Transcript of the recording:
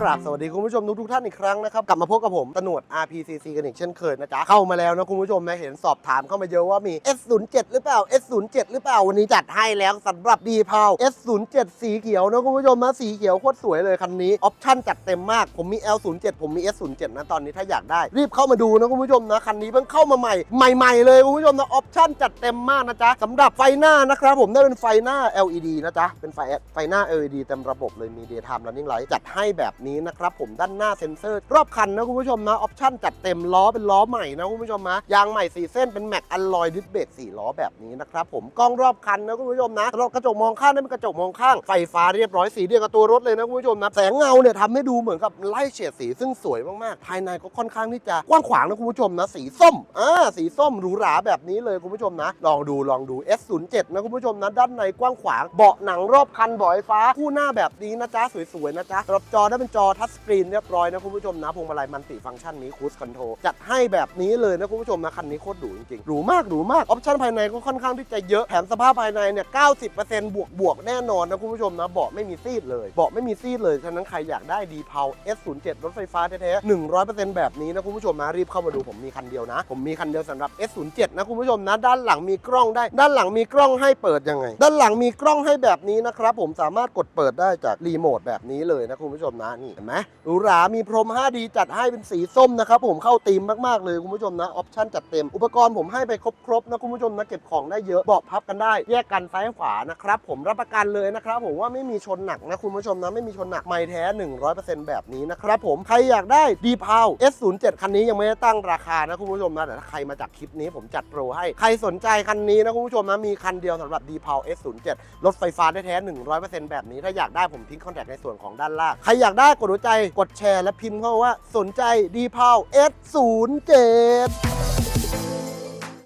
กราบสวัสดีคุณผู้ชมทุกทุกท่านอีกครั้งนะครับ กลับมาพบกับผมตนวด RPCC กันอีกเช่นเคยนะจ๊ะ เข้ามาแล้วนะคุณผู้ชมนะเห็นสอบถามเข้ามาเยอะว่ามี S07 หรือเปล่า S07 หรือเปล่า วันนี้จัดให้แล้วสำหรับดีพาว S07 สีเขียวนะคุณผู้ชมนะสีเขียวโคตรสวยเลยคันนี้ออปชั่นจัดเต็มมากผมมี L07 ผมมี S07 นะตอนนี้ถ้าอยากได้ รีบเข้ามาดูนะคุณผู้ชมนะคันนี้เพิ่งเข้ามาใหม่ใหม่ๆเลยคุณผู้ชมนะออปชั่นจัดเต็มมากนะจ๊ะสำหรับไฟหน้านะครับผมได้เป็นไฟหน้า LED นะจ๊ะเป็นไฟไฟหน้า LED เต็มระบบเลยมี Daytime Running Light จัดให้แบบนี้นะครับผมด้านหน้าเซ็นเซอร์ รอบคันนะคุณผู้ชมนะออปชั่นจัดเต็มล้อเป็นล้อใหม่นะคุณผู้ชมนะยางใหม่สีเส้นเป็นแม็กอัลลอยดิสเบรกสี่ล้อแบบนี้นะครับผมกล้องรอบคันนะคุณผู้ชมนะรับกระจกมองข้างได้เป็นกระจกมองข้างไฟฟ้าเรียบร้อยสีเดียวกับตัวรถเลยนะคุณผู้ชมนะแสงเงาเนี่ยทำให้ดูเหมือนกับไล่เฉดสีซึ่งสวยมากๆ ภายในก็ค่อนข้างที่จะกว้างขวางนะคุณผู้ชมนะสีส้มอ่าสีส้มหรูหราแบบนี้เลยคุณผู้ชมนะลองดูลองดู S07 นะคุณผู้ชมนะด้านในกว้างขวางเบาะหนังรอบคันเบาะไฟฟ้าคู่หน้าแบบนี้นะจ๊ะสวยๆนะจ๊ะรับจอได้เป็นจอทัชสกรีนเรียบร้อยนะคุณผู้ชมนะพวงมาลัยมันติฟังก์ชันนี้คูสคอนโทรจัดให้แบบนี้เลยนะคุณผู้ชมนะคันนี้โคตรหรูจริงๆหรูมากหรูมากออปชั่นภายในก็ค่อนข้างที่จะเยอะแถมสภาพภายในเนี่ย 90%บวกบวกแน่นอนนะคุณผู้ชมนะเบาะไม่มีซีดเลยเบาะไม่มีซีดเลยฉะนั้นใครอยากได้ดีเพา S07 รถไฟฟ้าแท้ๆ100%แบบนี้นะคุณผู้ชมนะรีบเข้ามาดูผมมีคันเดียวนะ ผมมีคันเดียวสำหรับ S07 นะคุณผู้ชมนะ ด้านหลังมีกล้องได้ ด้านหลังมีกล้องให้เปิดยังไง ด้านหลังมีกล้องให้แบบนี้นะครับผมสามารถกดเปิดได้จากรีโมทแบบนี้เลยนะคุณผู้ชมนะนีเห็นไหมหรูหรา มีพรม 5D จัดให้เป็นสีส้มนะครับผมเข้าธีมมากๆเลยคุณผู้ชมนะ ออปชั่นจัดเต็ม อุปกรณ์ผมให้ไปครบๆนะคุณผู้ชมนะ เก็บของได้เยอะเบาะพับกันได้ แยกกันซ้ายขวานะครับผมรับประกันเลยนะครับผมว่าไม่มีชนหนักนะคุณผู้ชมนะไม่มีชนหนักไม่แท้ 100%แบบนี้นะครับผมใครอยากได้ดีพาว S07 คันนี้ยังไม่ได้ตั้งราคานะคุณผู้ชมนะแต่ถ้าใครมาจากคลิปนี้ผมจัดโปรให้ใครสนใจคันนี้นะคุณผู้ชมนะมีคันเดียวสำหรับดีพาว S07 รถไฟฟ้าแท้ๆ100%แบบนี้ถ้าอยากได้ผมทิ้งคอนแทคในส่วนของด้านล่างใครอยากได้กดหัวใจ กดแชร์และพิมพ์เข้าว่าสนใจดีพาว S07